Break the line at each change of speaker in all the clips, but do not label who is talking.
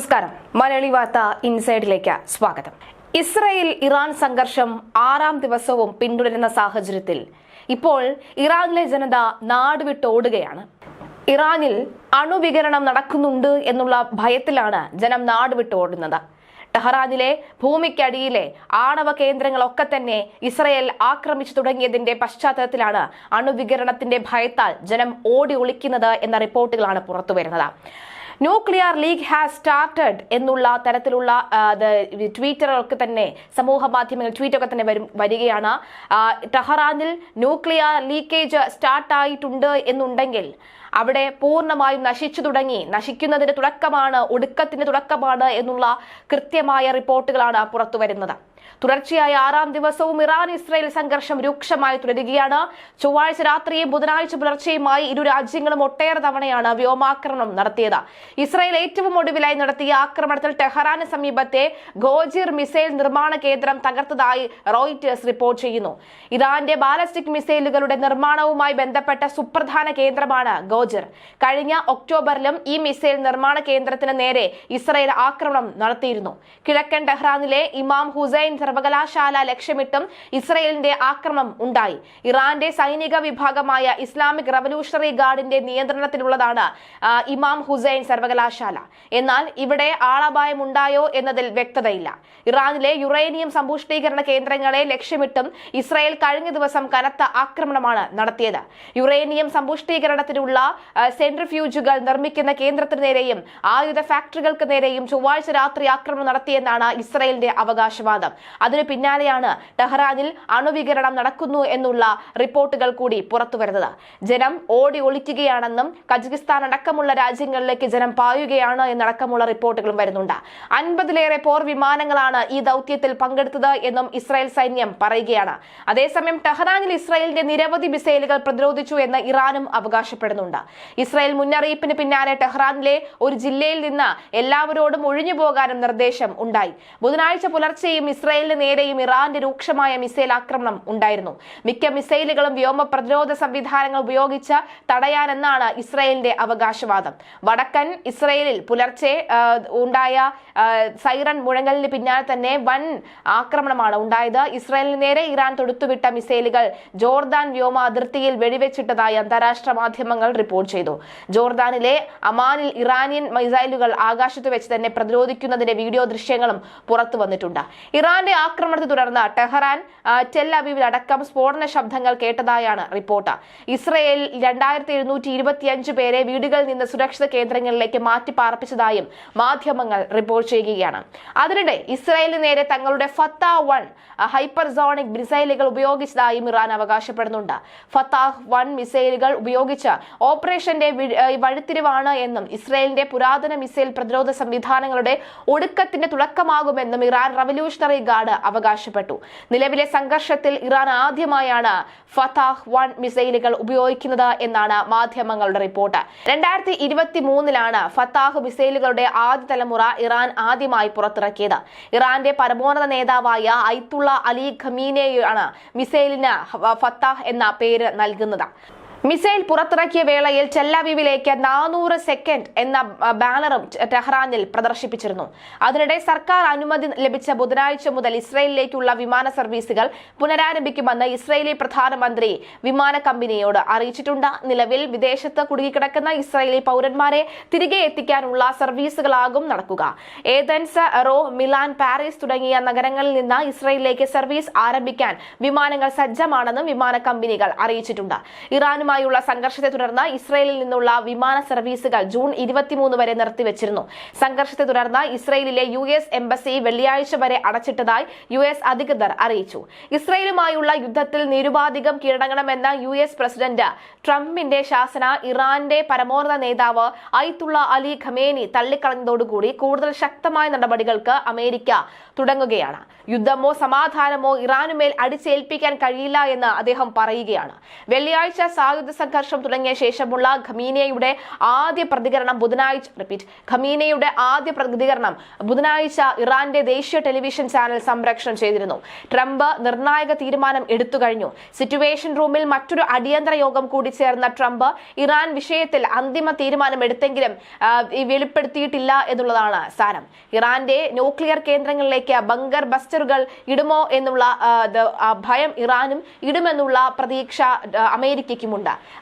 നമസ്കാരം. മലയാളി വാർത്ത ഇൻസൈഡിലേക്ക് സ്വാഗതം. ഇസ്രയേൽ ഇറാൻ സംഘർഷം ആറാം ദിവസവും പിന്തുടരുന്ന സാഹചര്യത്തിൽ ഇപ്പോൾ ഇറാനിലെ ജനത നാടുവിട്ടോടുകയാണ് ഇറാനിൽ അണുവികരണം നടക്കുന്നുണ്ട് എന്നുള്ള ഭയത്തിലാണ് ജനം നാടുവിട്ടോടുന്നത് ടെഹ്റാനിലെ ഭൂമിക്കടിയിലെ ആണവ കേന്ദ്രങ്ങളൊക്കെ തന്നെ ഇസ്രയേൽ ആക്രമിച്ചു തുടങ്ങിയതിന്റെ പശ്ചാത്തലത്തിലാണ് അണുവികരണത്തിന്റെ ഭയത്താൽ ജനം ഓടി ഒളിക്കുന്നത് എന്ന റിപ്പോർട്ടുകളാണ് പുറത്തുവരുന്നത്. ന്യൂക്ലിയർ ലീഗ് ഹാസ് സ്റ്റാർട്ടഡ് എന്നുള്ള തരത്തിലുള്ള ട്വീറ്ററൊക്കെ തന്നെ സമൂഹ മാധ്യമങ്ങൾ ട്വീറ്റൊക്കെ തന്നെ വരും വരികയാണ്. ടെഹ്റാനിൽ ന്യൂക്ലിയർ ലീക്കേജ് സ്റ്റാർട്ടായിട്ടുണ്ട് എന്നുണ്ടെങ്കിൽ അവിടെ പൂർണമായും നശിച്ചു തുടങ്ങി. നശിക്കുന്നതിന്റെ തുടക്കമാണ് ഒടുക്കത്തിന്റെ തുടക്കമാണ് എന്നുള്ള കൃത്യമായ റിപ്പോർട്ടുകളാണ് പുറത്തു വരുന്നത്. തുടർച്ചയായ ആറാം ദിവസവും ഇറാൻ ഇസ്രായേൽ സംഘർഷം രൂക്ഷമായി തുടരുകയാണ്. ചൊവ്വാഴ്ച രാത്രിയും ബുധനാഴ്ച പുലർച്ചെയുമായി ഇരു രാജ്യങ്ങളും ഒട്ടേറെ തവണയാണ് വ്യോമാക്രമണം നടത്തിയത്. ഇസ്രായേൽ ഏറ്റവും ഒടുവിലായി നടത്തിയ ആക്രമണത്തിൽ ടെഹ്റാന് സമീപത്തെ ഗോജിർ മിസൈൽ നിർമ്മാണ കേന്ദ്രം തകർത്തതായി റോയിറ്റേഴ്സ് റിപ്പോർട്ട് ചെയ്യുന്നു. ഇറാന്റെ ബാലസ്റ്റിക് മിസൈലുകളുടെ നിർമ്മാണവുമായി ബന്ധപ്പെട്ട സുപ്രധാന കേന്ദ്രമാണ് ഗോജിർ. കഴിഞ്ഞ ഒക്ടോബറിലും ഈ മിസൈൽ നിർമ്മാണ കേന്ദ്രത്തിന് നേരെ ഇസ്രായേൽ ആക്രമണം നടത്തിയിരുന്നു. കിഴക്കൻ ടെഹ്റാനിലെ ഇമാം ഹുസൈൻ സർവകലാശാല ലക്ഷ്യമിട്ടും ഇസ്രയേലിന്റെ ആക്രമണം ഉണ്ടായി. ഇറാന്റെ സൈനിക വിഭാഗമായ ഇസ്ലാമിക് റവല്യൂഷണറി ഗാർഡിന്റെ നിയന്ത്രണത്തിലുള്ളതാണ് ഇമാം ഹുസൈൻ സർവകലാശാല. എന്നാൽ ഇവിടെ ആളപായം ഉണ്ടായോ എന്നതിൽ വ്യക്തതയില്ല. ഇറാനിലെ യുറേനിയം സമ്പുഷ്ടീകരണ കേന്ദ്രങ്ങളെ ലക്ഷ്യമിട്ടും ഇസ്രായേൽ കഴിഞ്ഞ ദിവസം കനത്ത ആക്രമണമാണ് നടത്തിയത്. യുറേനിയം സമ്പുഷ്ടീകരണത്തിനുള്ള സെൻട്രിഫ്യൂജുകൾ നിർമ്മിക്കുന്ന കേന്ദ്രത്തിന് നേരെയും ആയുധ ഫാക്ടറികൾക്ക് നേരെയും ചൊവ്വാഴ്ച രാത്രി ആക്രമണം നടത്തിയെന്നാണ് ഇസ്രായേലിന്റെ അവകാശവാദം. അതിനു പിന്നാലെയാണ് ടെഹ്റാനിൽ അണുവികരണം നടക്കുന്നു എന്നുള്ള റിപ്പോർട്ടുകൾ കൂടി പുറത്തുവരുന്നത്. ജനം ഓടി ഒളിക്കുകയാണെന്നും കജകിസ്ഥാൻ അടക്കമുള്ള രാജ്യങ്ങളിലേക്ക് ജനം പായുകയാണ് എന്നടക്കമുള്ള റിപ്പോർട്ടുകളും വരുന്നുണ്ട്. അൻപതിലേറെ പോർ വിമാനങ്ങളാണ് ഈ ദൗത്യത്തിൽ പങ്കെടുത്തത് എന്നും ഇസ്രായേൽ സൈന്യം പറയുകയാണ്. അതേസമയം ടെഹ്റാനിൽ ഇസ്രായേലിന്റെ നിരവധി മിസൈലുകൾ പ്രതിരോധിച്ചു എന്ന് ഇറാനും അവകാശപ്പെടുന്നുണ്ട്. ഇസ്രായേൽ മുന്നറിയിപ്പിന് പിന്നാലെ ടെഹ്റാനിലെ ഒരു ജില്ലയിൽ നിന്ന് എല്ലാവരോടും ഒഴിഞ്ഞു പോകാനും നിർദ്ദേശം ഉണ്ടായി. ബുധനാഴ്ച പുലർച്ചെയും ഇസ്രായേലിന് നേരെയും ഇറാന്റെ രൂക്ഷമായ മിസൈൽ ആക്രമണം ഉണ്ടായിരുന്നു. മിക്ക മിസൈലുകളും വ്യോമ പ്രതിരോധ സംവിധാനങ്ങൾ ഉപയോഗിച്ച് തടയാനെന്നാണ് ഇസ്രായേലിന്റെ അവകാശവാദം. വടക്കൻ ഇസ്രായേലിൽ പുലർച്ചെ ഉണ്ടായ സൈറൺ മുഴങ്ങലിന് പിന്നാലെ തന്നെ വൻ ആക്രമണമാണ് ഉണ്ടായത്. ഇസ്രായേലിന് നേരെ ഇറാൻ തൊടുത്തുവിട്ട മിസൈലുകൾ ജോർദാൻ വ്യോമ അതിർത്തിയിൽ വെടിവെച്ചിട്ടതായി അന്താരാഷ്ട്ര മാധ്യമങ്ങൾ റിപ്പോർട്ട് ചെയ്തു. ജോർദാനിലെ അമാനിൽ ഇറാനിയൻ മിസൈലുകൾ ആകാശത്ത് വെച്ച് തന്നെ പ്രതിരോധിക്കുന്നതിന്റെ വീഡിയോ ദൃശ്യങ്ങളും പുറത്തു വന്നിട്ടുണ്ട്. ഇറാന്റെ ആക്രമണത്തെ തുടർന്ന് ടെഹ്റാൻ ടെൽ അടക്കം സ്ഫോടന ശബ്ദങ്ങൾ കേട്ടതായാണ് റിപ്പോർട്ട്. ഇസ്രയേൽ രണ്ടായിരത്തി എഴുന്നൂറ്റി ഇരുപത്തിയഞ്ച് പേരെ വീടുകളിൽ നിന്ന് സുരക്ഷിത കേന്ദ്രങ്ങളിലേക്ക് മാറ്റി പാർപ്പിച്ചതായും മാധ്യമങ്ങൾ റിപ്പോർട്ട് ചെയ്യുകയാണ്. അതിനിടെ ഇസ്രയേലിന് നേരെ തങ്ങളുടെ ഫത്ത വൺ ഹൈപ്പർസോണിക് മിസൈലുകൾ ഉപയോഗിച്ചതായും ഇറാൻ അവകാശപ്പെടുന്നുണ്ട്. ഫത്താഹ് വൺ മിസൈലുകൾ ഉപയോഗിച്ച് ഓപ്പറേഷന്റെ വഴിത്തിരിവാണ് എന്നും ഇസ്രയേലിന്റെ പുരാതന മിസൈൽ പ്രതിരോധ സംവിധാനങ്ങളുടെ ഒടുക്കത്തിന്റെ തുടക്കമാകുമെന്നും ഇറാൻ റവല്യൂഷണറി ഗാർഡ് അവകാശപ്പെട്ടു. നിലവിലെ സംഘർഷത്തിൽ ഇറാൻ ആദ്യമായാണ് ഫതാഹ് വൺ മിസൈലുകൾ ഉപയോഗിക്കുന്നത് എന്നാണ് മാധ്യമങ്ങളുടെ റിപ്പോർട്ട്. രണ്ടായിരത്തി ഇരുപത്തി മൂന്നിലാണ് ഫത്താഹ് മിസൈലുകളുടെ ആദ്യ തലമുറ ഇറാൻ ആദ്യമായി പുറത്തിറക്കിയത്. ഇറാന്റെ പരമോന്നത നേതാവായ ഐത്തുള്ള അലി ഖമീനെയാണ് മിസൈലിന് ഫത്താഹ് എന്ന പേര് നൽകുന്നത്. മിസൈൽ പുറത്തിറക്കിയ വേളയിൽ ചെല്ലാവീവിലേക്ക് നാനൂറ് സെക്കൻഡ് എന്ന ബാനറും ടെഹ്റാനിൽ പ്രദർശിപ്പിച്ചിരുന്നു. അതിനിടെ സർക്കാർ അനുമതി ലഭിച്ച ബുധനാഴ്ച മുതൽ ഇസ്രയേലിലേക്കുള്ള വിമാന സർവീസുകൾ പുനരാരംഭിക്കുമെന്ന് ഇസ്രയേലി പ്രധാനമന്ത്രി വിമാന കമ്പനിയോട് അറിയിച്ചിട്ടുണ്ട്. നിലവിൽ വിദേശത്ത് കുടുങ്ങിക്കിടക്കുന്ന ഇസ്രയേലി പൗരന്മാരെ തിരികെ എത്തിക്കാനുള്ള സർവീസുകളാകും നടക്കുക. ഏതൻസ് റോ മിലാൻ പാരീസ് തുടങ്ങിയ നഗരങ്ങളിൽ നിന്ന് ഇസ്രയേലിലേക്ക് സർവീസ് ആരംഭിക്കാൻ വിമാനങ്ങൾ സജ്ജമാണെന്നും വിമാന കമ്പനികൾ അറിയിച്ചിട്ടുണ്ട്. ഇറാനുമായുള്ള സംഘർഷത്തെ തുടർന്ന് ഇസ്രയേലിൽ നിന്നുള്ള വിമാന സർവീസുകൾ ജൂൺ ഇരുപത്തിമൂന്ന് വരെ നിർത്തിവച്ചിരുന്നു. സംഘർഷത്തെ തുടർന്ന് ഇസ്രയേലിലെ യു എസ് എംബസി വെള്ളിയാഴ്ച വരെ അടച്ചിട്ടതായി യു എസ് അധികൃതർ അറിയിച്ചു. ഇസ്രയേലുമായുള്ള യുദ്ധത്തിൽ നിരുപാധികം കീഴടങ്ങണമെന്ന യു എസ് പ്രസിഡന്റ് ട്രംപിന്റെ ശാസന ഇറാന്റെ പരമോന്നത നേതാവ് ഐത്തുള്ള അലി ഖമേനി തള്ളിക്കളഞ്ഞതോടുകൂടി കൂടുതൽ ശക്തമായ നടപടികൾക്ക് അമേരിക്ക തുടങ്ങുകയാണ്. യുദ്ധമോ സമാധാനമോ ഇറാനുമേൽ അടിച്ചേൽപ്പിക്കാൻ കഴിയില്ല എന്ന് അദ്ദേഹം പറയുകയാണ്. വെള്ളിയാഴ്ച സായുധ സായുധ സംഘർഷം തുടങ്ങിയ ശേഷമുള്ള ഖമീനയുടെ ആദ്യ പ്രതികരണം ബുധനാഴ്ച റിപ്പീറ്റ് ഖമീനയുടെ ആദ്യ പ്രതികരണം ബുധനാഴ്ച ഇറാന്റെ ദേശീയ ടെലിവിഷൻ ചാനൽ സംപ്രേഷണം ചെയ്തിരുന്നു. ട്രംപ് നിർണായക തീരുമാനം എടുത്തു കഴിഞ്ഞു. സിറ്റുവേഷൻ റൂമിൽ മറ്റൊരു അടിയന്തര യോഗം കൂടി ചേർന്ന ട്രംപ് ഇറാൻ വിഷയത്തിൽ അന്തിമ തീരുമാനം എടുത്തെങ്കിലും വെളിപ്പെടുത്തിയിട്ടില്ല എന്നുള്ളതാണ് സാരം. ഇറാന്റെ ന്യൂക്ലിയർ കേന്ദ്രങ്ങളിലേക്ക് ബങ്കർ ബസ്റ്ററുകൾ ഇടുമോ എന്നുള്ള ഭയം ഇറാനും ഇടുമെന്നുള്ള പ്രതീക്ഷ ആ,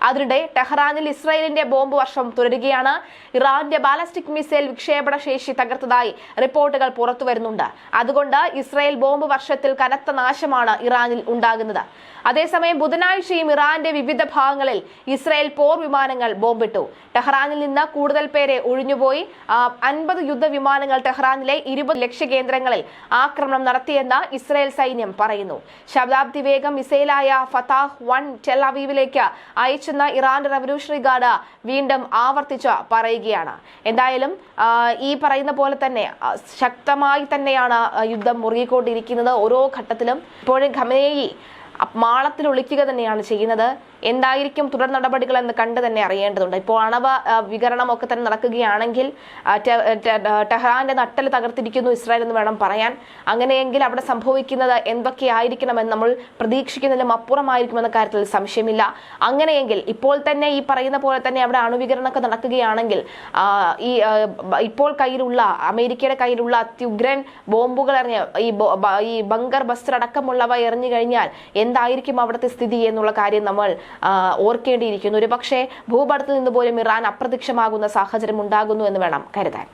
അതിനിടെ ടെഹ്റാനിൽ ഇസ്രായേലിന്റെ ബോംബ് വർഷം തുടരുകയാണ്. ഇറാന്റെ ബാലസ്റ്റിക് മിസൈൽ വിക്ഷേപണ ശേഷി തകർത്തതായി റിപ്പോർട്ടുകൾ പുറത്തുവരുന്നുണ്ട് അതുകൊണ്ട് ഇസ്രായേൽ ബോംബ് വർഷത്തിൽ കനത്ത നാശമാണ് ഇറാനിൽ ഉണ്ടാകുന്നത്. അതേസമയം ബുധനാഴ്ചയും ഇറാന്റെ വിവിധ ഭാഗങ്ങളിൽ ഇസ്രായേൽ പോർ വിമാനങ്ങൾ ബോംബിട്ടു. ടെഹ്റാനിൽ നിന്ന് കൂടുതൽ പേരെ ഒഴിഞ്ഞുപോയി. അൻപത് യുദ്ധ വിമാനങ്ങൾ ടെഹ്റാനിലെ ഇരുപത് ലക്ഷ്യകേന്ദ്രങ്ങളിൽ ആക്രമണം നടത്തിയെന്ന് ഇസ്രായേൽ സൈന്യം പറയുന്നു. ശതാബ്ദി വേഗം മിസൈലായ ഫതാഹ് വൺ ടെലവീവിലേക്ക് അയച്ചെന്ന ഇറാൻ റവല്യൂഷണറി ഗാർഡ് വീണ്ടും ആവർത്തിച്ച് പറയുകയാണ്. എന്തായാലും ഈ പറയുന്ന പോലെ തന്നെ ശക്തമായി തന്നെയാണ് യുദ്ധം മുറുകിക്കൊണ്ടിരിക്കുന്നത്. ഓരോ ഘട്ടത്തിലും ഇപ്പോഴും ഖമേയി മാളത്തിൽ ഒളിക്കുക തന്നെയാണ് ചെയ്യുന്നത്. എന്തായിരിക്കും തുടർ നടപടികൾ എന്ന് കണ്ടു തന്നെ അറിയേണ്ടതുണ്ട്. ഇപ്പോൾ അണവ വികരണമൊക്കെ തന്നെ നടക്കുകയാണെങ്കിൽ ടെഹ്റാന്റെ നട്ടൽ തകർത്തിരിക്കുന്നു ഇസ്രായേൽ എന്ന് വേണം പറയാൻ. അങ്ങനെയെങ്കിൽ അവിടെ സംഭവിക്കുന്നത് എന്തൊക്കെയായിരിക്കണമെന്ന് നമ്മൾ പ്രതീക്ഷിക്കുന്നതിലും അപ്പുറമായിരിക്കുമെന്ന കാര്യത്തിൽ സംശയമില്ല. അങ്ങനെയെങ്കിൽ ഇപ്പോൾ തന്നെ ഈ പറയുന്ന പോലെ തന്നെ അവിടെ അണുവികരണമൊക്കെ നടക്കുകയാണെങ്കിൽ ഈ ഇപ്പോൾ കയ്യിലുള്ള അമേരിക്കയുടെ കയ്യിലുള്ള അത്യുഗ്രൻ ബോംബുകൾ എറിഞ്ഞ് ഈ ബങ്കർ ബസ്റ്റർ അടക്കമുള്ളവ എറിഞ്ഞു കഴിഞ്ഞാൽ എന്തായിരിക്കും അവിടുത്തെ സ്ഥിതി എന്നുള്ള കാര്യം നമ്മൾ ഓർക്കേണ്ടിയിരിക്കുന്നു. ഒരു പക്ഷേ ഭൂപടത്തിൽ നിന്ന് പോലും ഇറാൻ അപ്രത്യക്ഷമാകുന്ന സാഹചര്യം ഉണ്ടാകുന്നു എന്ന് വേണം കരുതാൻ.